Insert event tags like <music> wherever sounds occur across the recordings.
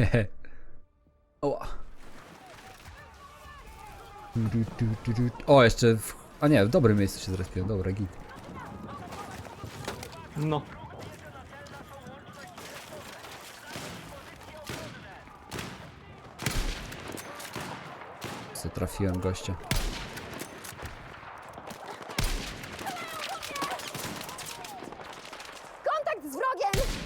Hehe. <laughs> Oła. Du, du, du, du, du. O, jeszcze w... A nie, w dobrym miejscu się zrespiłem. Dobra, git. No. Co trafiłem gościa. Kontakt z wrogiem!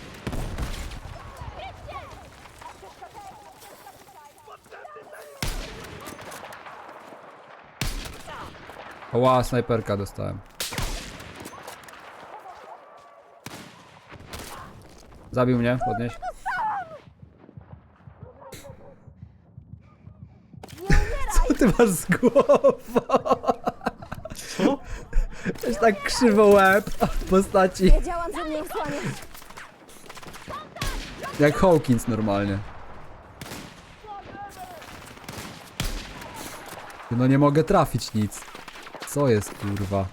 Oła, snajperka dostałem. Zabił mnie, podnieś. Co ty masz z głową? Co? Jest tak krzywo łeb w postaci. Wiedziałam, że mnie. Jak Hawkins normalnie. No nie mogę trafić nic. Co jest kurwa?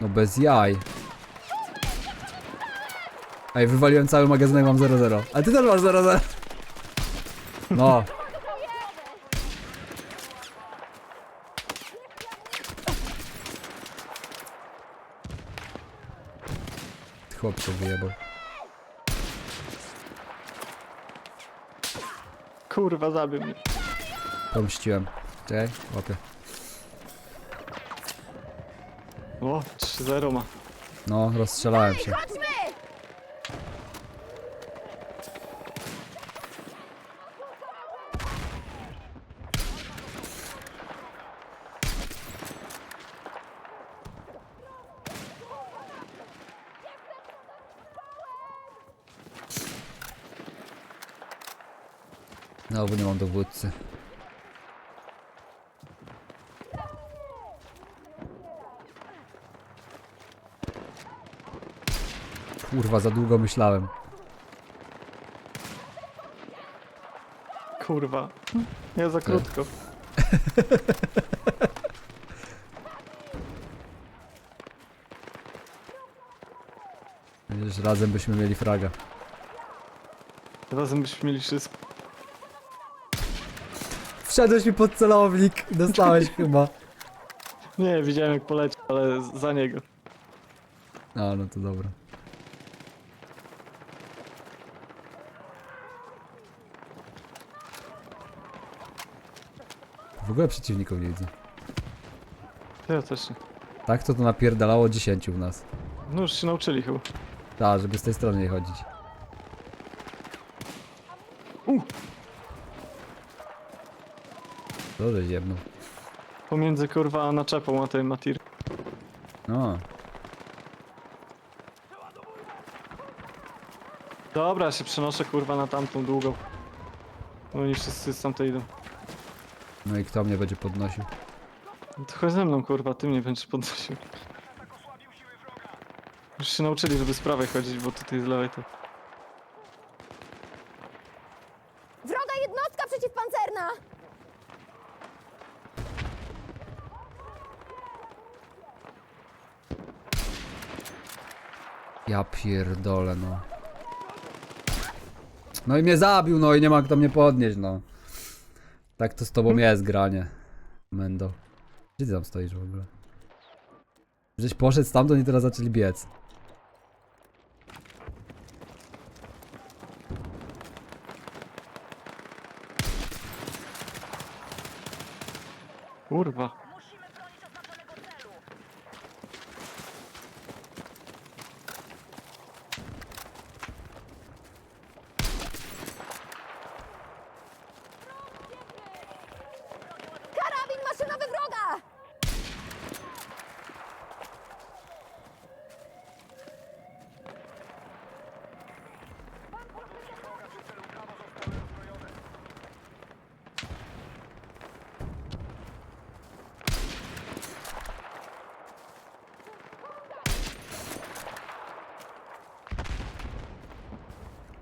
No bez jaj. Ej, wywaliłem cały magazynek, mam 0-0. A ty też masz 0-0. No. Chłop się wyjebał. Kurwa, zabił mnie. Pomściłem. Czekaj, łapię. O, 3-0 ma. No, rozstrzelałem się. Chodźmy! Znowu nie mam dowódcy. Kurwa, za długo myślałem. Kurwa. Ja za krótko. <laughs> Wiesz, razem byśmy mieli fraga. Razem byśmy mieli wszystko. Wszedłeś mi pod celownik, dostałeś <laughs> chyba. Nie, widziałem jak poleciał, ale z- za niego. A, no to dobra. W ogóle przeciwników nie widzę. Ja też nie. Tak to to napierdalało 10 w nas. No już się nauczyli chyba. Tak, żeby z tej strony nie chodzić. U! Żeś jebnął. Pomiędzy kurwa naczepą a tym matir. No, Dobra, ja się przenoszę kurwa na tamtą długą. Bo Oni wszyscy z tamtej idą. No i kto mnie będzie podnosił? No to chodź ze mną kurwa, ty mnie będziesz podnosił. Już się nauczyli, żeby z prawej chodzić, bo tutaj z lewej to... Wroga jednostka przeciwpancerna! Ja pierdolę, no. No i mnie zabił, no i nie ma kto mnie podnieść, no. Tak to z tobą jest granie. Mendo. Gdzie ty tam stoisz w ogóle? Żeś poszedł stamtąd i teraz zaczęli biec. Kurwa. Karabin maszynowy wroga!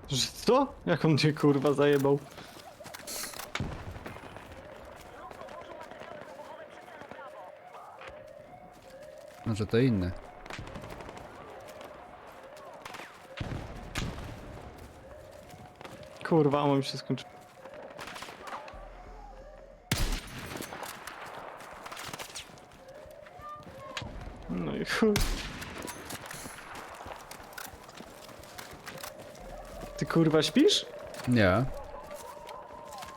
Że co? Jak on cię kurwa zajebał? Może to inne. Kurwa, mi się skończy. No i chuj. Kurwa śpisz? Nie.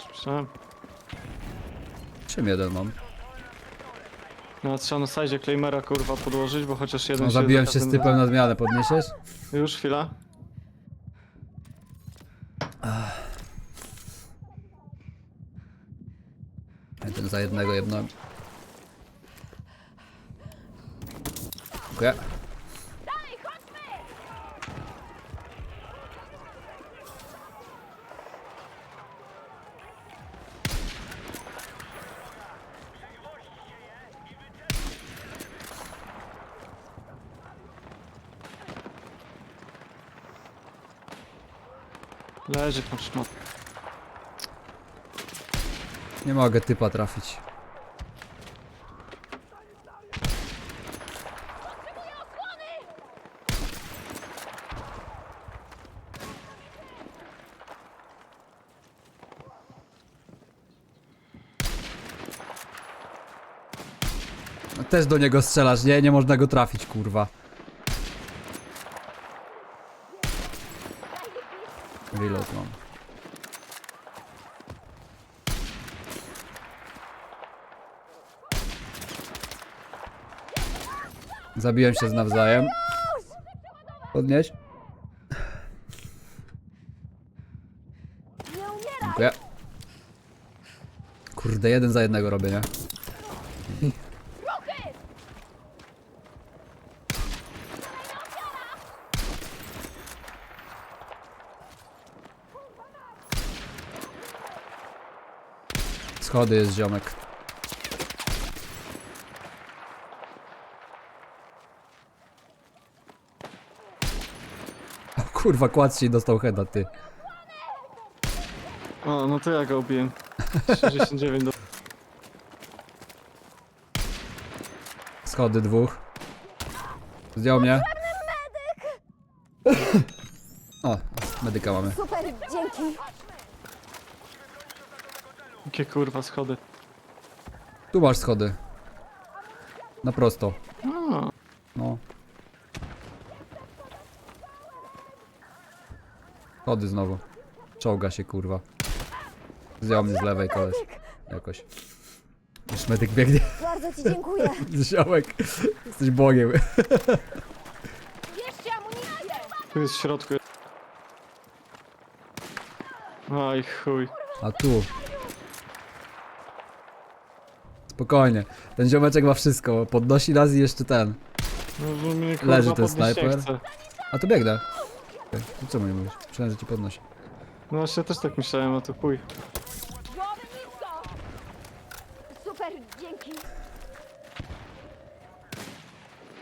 Słyszałem. Czym jeden mam? No trzeba na sajdzie Claymera kurwa podłożyć, bo chociaż jeden No, zabiłem za się z typem na zmianę, podniesiesz? Już chwila. Jeden za jednego jedno. Dziękuję. Tam szmat. Nie mogę typa trafić. No Też do niego strzelasz, nie? Nie można go trafić, kurwa. Reload mam. Zabiłem się z nawzajem. Podnieś. Dziękuję. Kurde, jeden za jednego robię, nie? Schody jest ziomek. Kurwa, kładź się i dostał heada, ty. O, no to ja go ubiłem. 69 do... Schody dwóch. Zdjął mnie. O, medyka mamy. Super, dzięki! Jakie kurwa schody. Tu masz schody. Na prosto. A, No. Schody znowu. Czołga się, kurwa. Zdjął mnie z lewej koleś. Jakoś. Już medyk biegnie. Bardzo ci dziękuję! <laughs> Ziomek. Jesteś bogiem. Bierzcie amunicję! tu jest w środku. Aj chuj. A tu. Spokojnie. Ten ziomeczek ma wszystko. Podnosi nas i jeszcze ten. No, że mnie kurwa Leży ten podnieść nie snajper. chce. A to biegnę. Okay. Co mu nie mówisz? Myślałem, że ci podnosi. No właśnie też tak myślałem, a to chuj. Głowy nisko! Super, dzięki!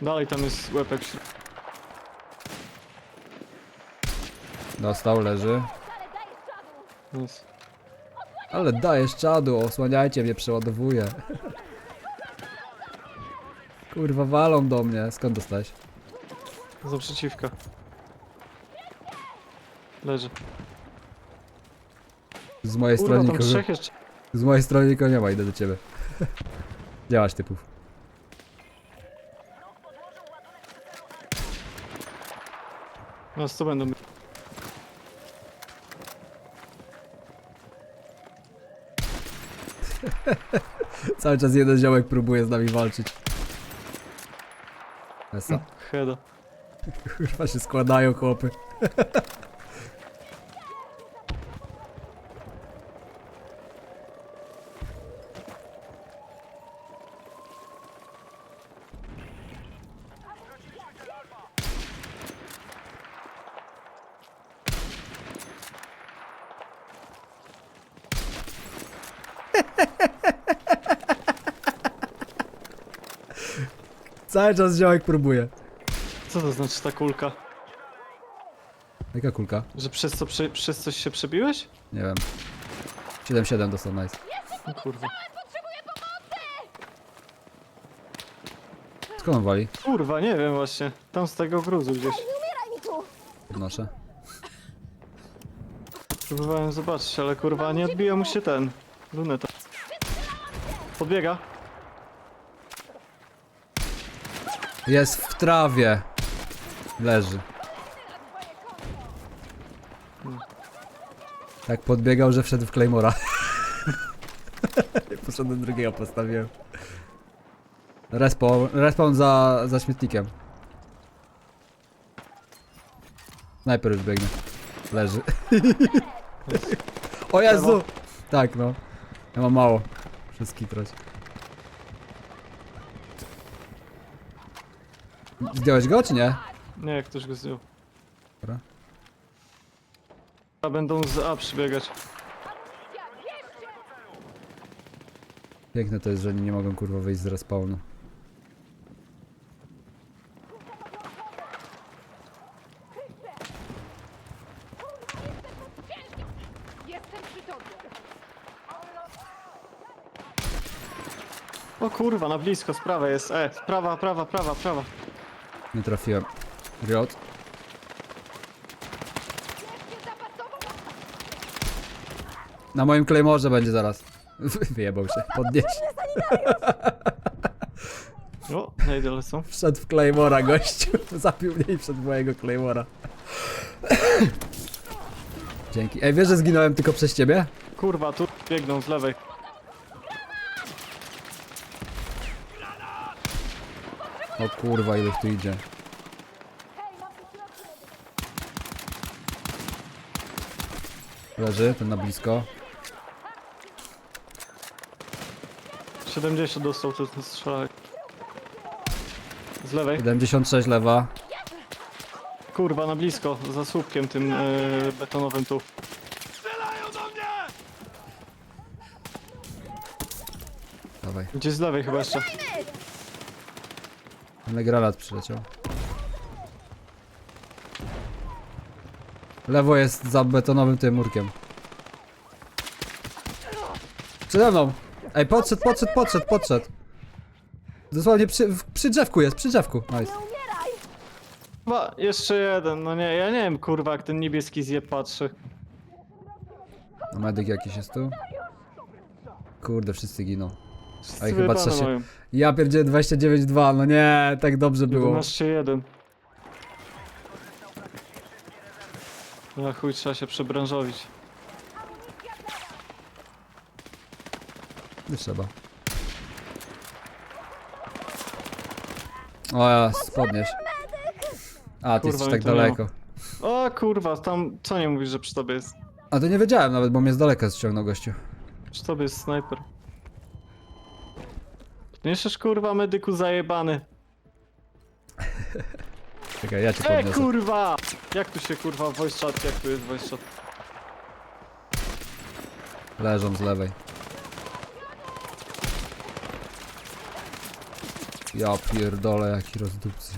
Dalej tam jest łepek. wśród- Dostał, leży. Ale dajesz czadu! Jest. Ale dajesz czadu, osłaniajcie mnie, przeładowuję. Kurwa, walą do mnie. Skąd dostałeś? Za przeciwka. Leży. Z mojej Kurwa, strony tam nikogo, trzech jeszcze. z mojej strony nikogo nie ma, idę do ciebie. <laughs> Działaś typów. No, to będą. <laughs> Cały czas jeden ziomek próbuje z nami walczyć. Esa. Heda. <laughs> Kurwa się składają chłopy. Cały czas ziomek próbuje. Co to znaczy ta kulka? Jaka kulka? Że przez co prze, przez coś się przebiłeś? Nie wiem. 7-7 dostał, nice. No kurwa. Skąd on wali? Kurwa, nie wiem właśnie. Tam z tego gruzu gdzieś. Podnoszę. Próbowałem zobaczyć, ale kurwa nie odbija mu się ten. Luneta. Podbiega. Jest w trawie. Leży. Tak podbiegał, że wszedł w Claymora. <laughs> Poszedłem drugiego, postawiłem. Respawn, respawn za, za śmietnikiem. Snajper już biegnie. Leży. <laughs> o Jezu! Tak no. Ja mam mało. Wszystkich trać. Zdjąłeś go czy nie? Nie, ktoś go zdjął. Dobra. A będą z A przybiegać. Piękne to jest, że oni nie mogą kurwa wyjść z respawnu. Jestem przy tobie. O kurwa, na blisko, z prawej jest. E, prawa, prawa, prawa, prawa. Nie trafiłem. Riot. Na moim Claymorze będzie zaraz. <laughs> Wyjebał się. Podnieś. <laughs> O, najdę lecą. Wszedł w Claymora gościu. <laughs> Zapił mnie i wszedł w mojego Claymora. <coughs> Dzięki. Ej, wiesz, że zginąłem tylko przez ciebie? Kurwa, tu biegną z lewej. O kurwa, ile tu idzie. Leży, ten na blisko. 70 dostał ten ten strzelak. Z lewej. 76 lewa. Kurwa, na blisko, za słupkiem tym e, betonowym tu. Dawaj. Gdzieś z lewej chyba jeszcze. Ale granat przyleciał. Lewo jest za betonowym tym murkiem. Przede mną! Ej, podszedł, podszedł, podszedł, podszedł. Dosłownie przy, w- przy drzewku jest, przy drzewku. Nice. Chyba jeszcze jeden, no nie, ja nie wiem kurwa jak ten niebieski zjeb patrzy. A medyk jakiś jest tu? Kurde, wszyscy giną. Ej, chyba trzeba się- mają. Ja pierdzielę 29-2, no nie, tak dobrze było. 11-1. Na chuj trzeba się przebranżowić. Nie trzeba. O, ja, podnieś. A, ty Kurwa, jesteś mnie tak to nie ma. daleko. O kurwa, tam co nie mówisz, że przy tobie jest? A to nie wiedziałem nawet, bo mnie z daleka ściągnął gościu. Przy tobie jest snajper. Niesiesz kurwa medyku zajebany. Czekaj, ja cię E podniosę. kurwa! Jak tu się kurwa voice chat, jak tu jest voice chat? Leżą z lewej. Ja pierdolę, jaki rozdupcy.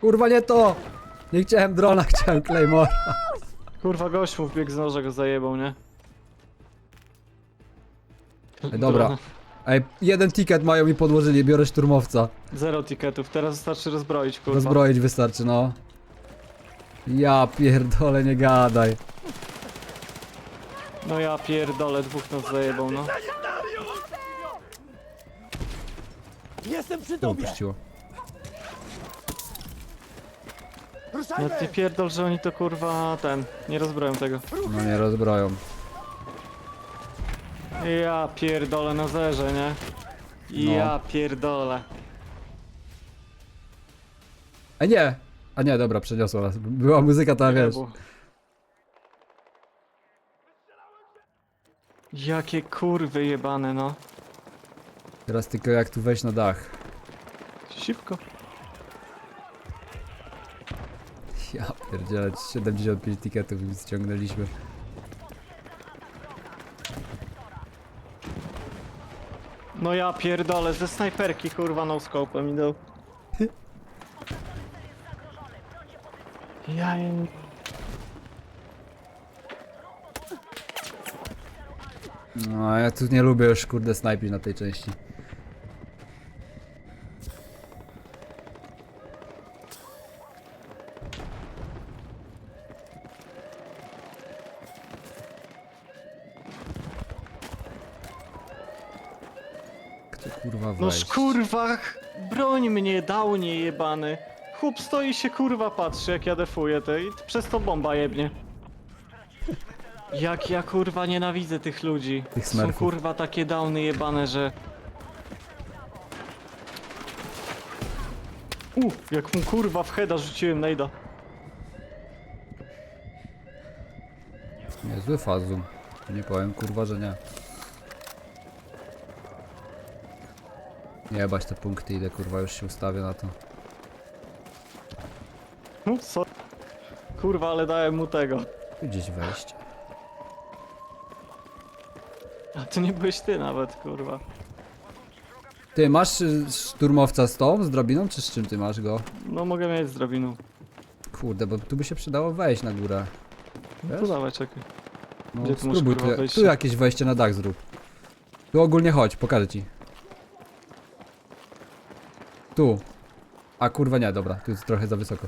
Kurwa, nie to! Nie chciałem drona, <laughs> chciałem Claymore. Kurwa gość mu wbiegł z noża go zajebał, nie? Ej, dobra. Ej, jeden ticket mają mi podłożyli, biorę szturmowca. Zero tiketów, teraz wystarczy rozbroić kurwa. Rozbroić wystarczy, no. Ja pierdolę, nie gadaj. No ja pierdolę, dwóch nas zajebał, no. Jestem przy To tobie! puściło. No ty pierdol, że oni to kurwa ten, nie rozbroją tego. No nie rozbroją. Ja pierdolę na zerze, nie? Ja pierdolę. A nie! A nie, dobra, przeniosło nas. Była muzyka, to wiesz. Jebu. Jakie kurwy jebane, no. Teraz tylko jak tu wejść na dach. Szybko. Ja pierdzielę, 75 tiketów mi ściągnęliśmy. No ja pierdolę, ze snajperki kurwa no scope'em idą. Ja. No, ja tu nie lubię już kurde snajpić na tej części. Wejść? kurwa, broń mnie, dał nie jebany. Chłop stoi się kurwa patrzy jak ja defuję te i przez to bomba jebnie. Jak ja kurwa nienawidzę tych ludzi. Tych Są kurwa takie downy jebane, że... U, jak mu kurwa w heada rzuciłem najda. Niezły fazum. Nie powiem kurwa, że nie. Jebać te punkty, ile kurwa już się ustawię na to. No co? Kurwa, ale dałem mu tego. Tu gdzieś wejść. A to nie byłeś ty nawet, kurwa. Ty masz y, szturmowca z tą, z drabiną, czy z czym ty masz go? No mogę mieć z drabiną. Kurde, bo tu by się przydało wejść na górę. No to Wiesz? dawaj, czekaj. No Gdzie tu masz, spróbuj, kurwa, tu, wejście? tu jakieś wejście na dach zrób. Tu ogólnie chodź, pokażę ci. Tu. A kurwa nie, dobra, tu jest trochę za wysoko.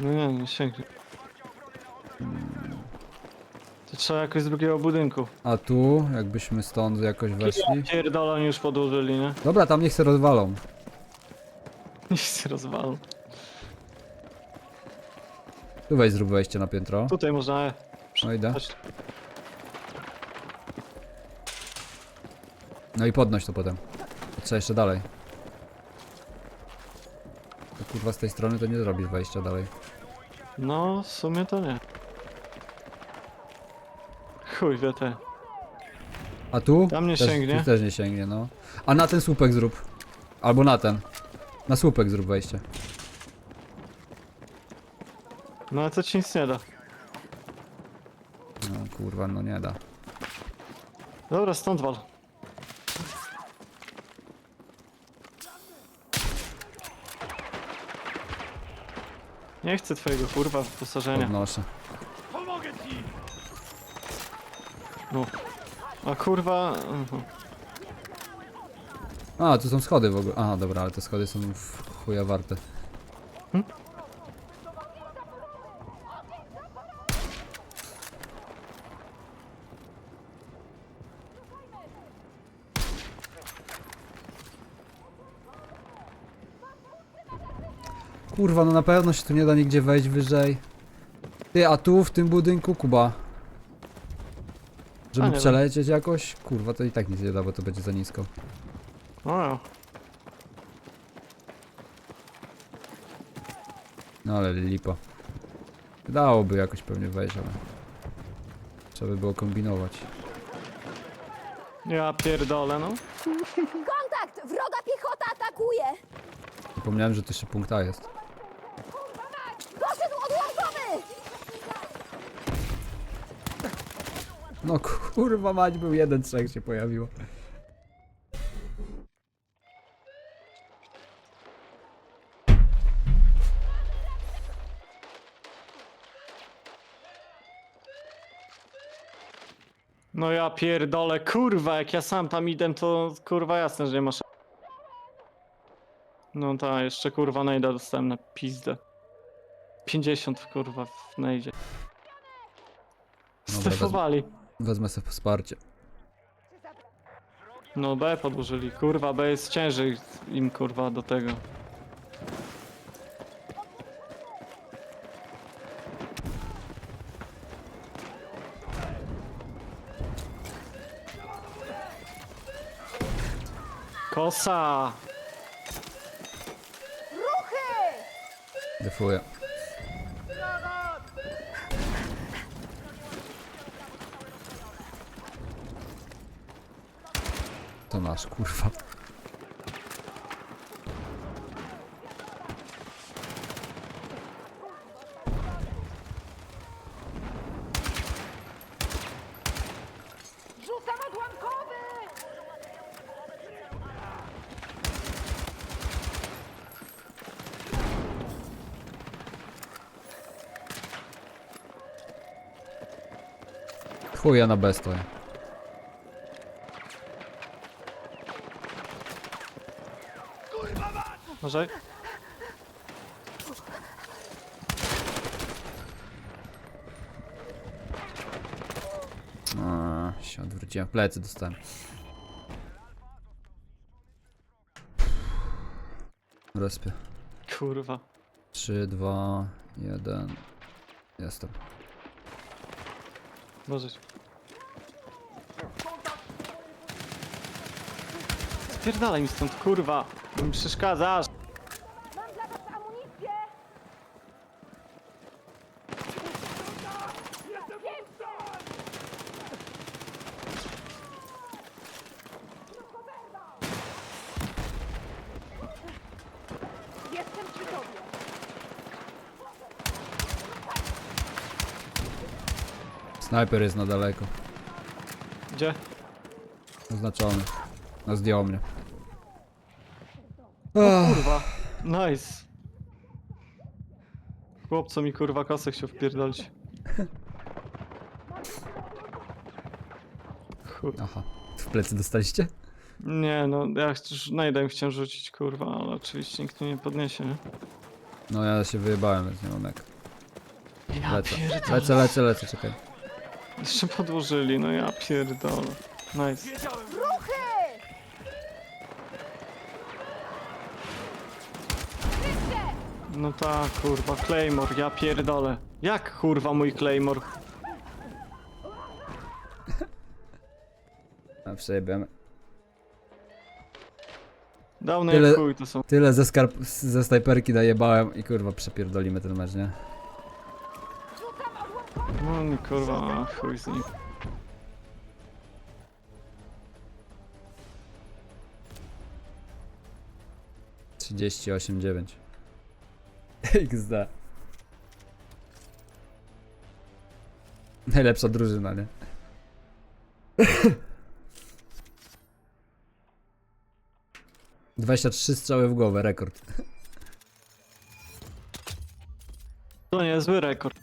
No nie, nie sięgnę. To trzeba jakoś z drugiego budynku. A tu, jakbyśmy stąd jakoś weszli. Pierdolą już podłożyli, nie? Dobra, tam niech se rozwalą. Niech się rozwalą. Tu weź zrób wejście na piętro. Tutaj można... E, No idę. chodź. No i podnoś to potem. To trzeba jeszcze dalej. Kurwa z tej strony to nie zrobisz wejścia dalej. No, w sumie to nie. Chuj wie te. A tu? Tam nie też, sięgnie. Tu też nie sięgnie, no. A na ten słupek zrób. Albo na ten. Na słupek zrób wejście. No ale to ci nic nie da. No kurwa, no nie da. Dobra, stąd wal. Nie chcę twojego kurwa wyposażenia. Podnoszę. Pomogę ci! No. A kurwa... mhm. A, tu są schody w ogóle. Aha, dobra, ale te schody są w chuja warte. Kurwa, no na pewno się tu nie da nigdzie wejść wyżej. Ty, a tu w tym budynku, Kuba. A, Żeby nie przelecieć jakoś? Kurwa, to i tak nic nie da, bo to będzie za nisko. O, ja. No ale lipa. Dałoby jakoś pewnie wejść, ale... Trzeba by było kombinować. ja pierdolę, no. <laughs> Kontakt! Wroga piechota atakuje! Zapomniałem, że to jeszcze punkt A jest. Poszedł odłamkowy! No kurwa mać, był jeden trzech się pojawiło. No ja pierdolę, kurwa, jak ja sam tam idę, to kurwa jasne, że nie masz. No ta, jeszcze kurwa najda dostałem na pizdę. 50 kurwa w najdzie. Stefowali. Wezmę sobie wsparcie. No B podłożyli, kurwa, B jest ciężej im kurwa do tego. Kosa! Ruchy! Defuję. To nasz, kurwa. Rzucam odłamkowy! Chuja na B A, się odwróciłem. Plecy dostałem. Kurwa. 3, 2, 1. Jestem. Możesz. Spierdalaj mi stąd, kurwa. Bo mi przeszkadzasz. Mam dla was amunicję! Jestem przy tobie! Snajper jest na daleko. Gdzie? Oznaczony. No zdjął mnie. Kurwa. Nice. Chłopco mi kurwa kosę chciał wpierdolić. Chuj. Aha. W plecy dostaliście? Nie no, ja już najdę chciałem rzucić kurwa, ale oczywiście nikt mnie nie podniesie, nie? No ja się wyjebałem, więc nie mam jak. Ja Lecę. Lecę, lecę, lecę, czekaj. Jeszcze podłożyli, no ja pierdolę. Nice. Ruchy! No tak, kurwa, Claymore, ja pierdolę. Jak kurwa mój Claymore? <laughs> A przejebiemy. Dawno Tyle- jak chuj to są. Tyle ze skarb... ze snajperki najebałem i kurwa przepierdolimy ten mecz, nie? No nie kurwa, chuj z nim. Trzydzieści osiem dziewięć. XD. Najlepsza drużyna, nie? Dwadzieścia trzy strzały w głowę, rekord. To nie zły rekord.